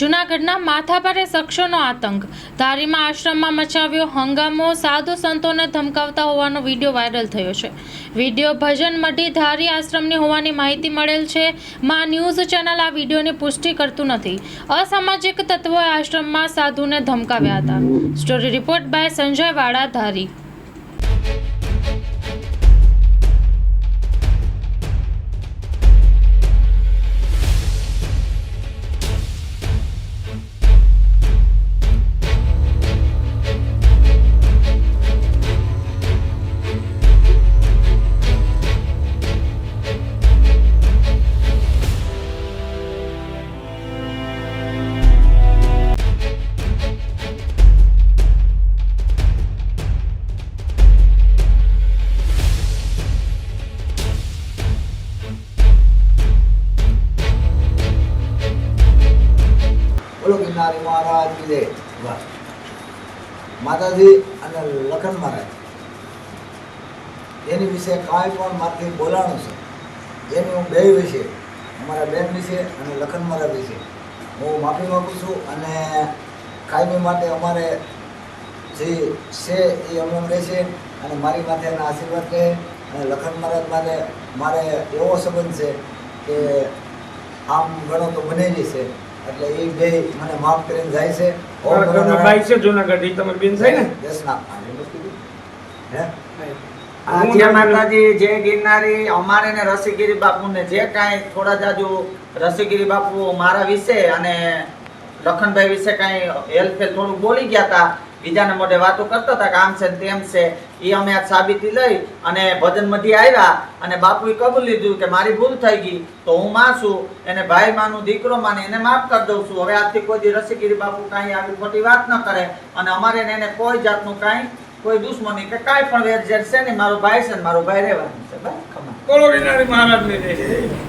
જૂનાગઢના માથાભારે શખ્સોનો આતંક. ધારીમાં આશ્રમમાં મચાવ્યો હંગામો, સાધુ સંતોને ધમકાવતા હોવાનો વીડિયો વાયરલ થયો છે. વીડિયો ભજન મઢી ધારી આશ્રમની હોવાની માહિતી મળેલ છે. માં ન્યૂઝ ચેનલ આ વિડીયોની પુષ્ટિ કરતું નથી. અસામાજિક તત્વોએ આશ્રમમાં સાધુને ધમકાવ્યા હતા. સ્ટોરી રિપોર્ટ બાય સંજય વાડા ધારી. બોલો મહારાજ કી. માતાજી અને લખન મહારાજ. એની વિશે કાંઈ પણ મારાથી બોલાણું છે. એની હું બે વિશે, અમારા બેન વિશે અને લખન મહારાજ વિશે. હું માફી માગું છું અને કાયમી માટે અમારે જે છે એ અમને રહેશે અને મારી માથે એના આશીર્વાદ રહે અને લખન મહારાજ મારે મારે એવો સંબંધ છે કે આમ ગણો તો બને જ છે. એટલે એ બે મને માફ કરીને જાય છે. ભાઈ છે જુનાગઢ એ તમે બેન થાય ને? જ માતાજી જય ગિરનારી. અમારે ને રસીગીરી બાપુને જે કાંઈ થોડા જાજુ રસીગીરી બાપુ મારા વિશે અને લખનભાઈ વિશે કાંઈ હેલફેલ થોડું બોલી ગયા હતા બીજાને મોઢે વાતો કરતા હતા કે આમ છે તેમ છે. એ અમે આ સાબિતી લઈ અને ભજન મધી આવ્યા અને બાપુએ કબૂલ લીધું કે મારી ભૂલ થઈ ગઈ. તો હું માં છું, એને ભાઈ માનું દીકરો માને એને માફ કરી દઉં છું. હવે આજથી કોઈ દી રસીગીરી બાપુ કાંઈ આવી ખોટી વાત ન કરે અને અમારે એને કોઈ જાતનું કાંઈ, કોઈ દુશ્મની કે કાંઈ પણ વેરઝેર છે ને, મારો ભાઈ છે ને, મારો ભાઈ રહેવાનું છે. બસ ખમા બોલો.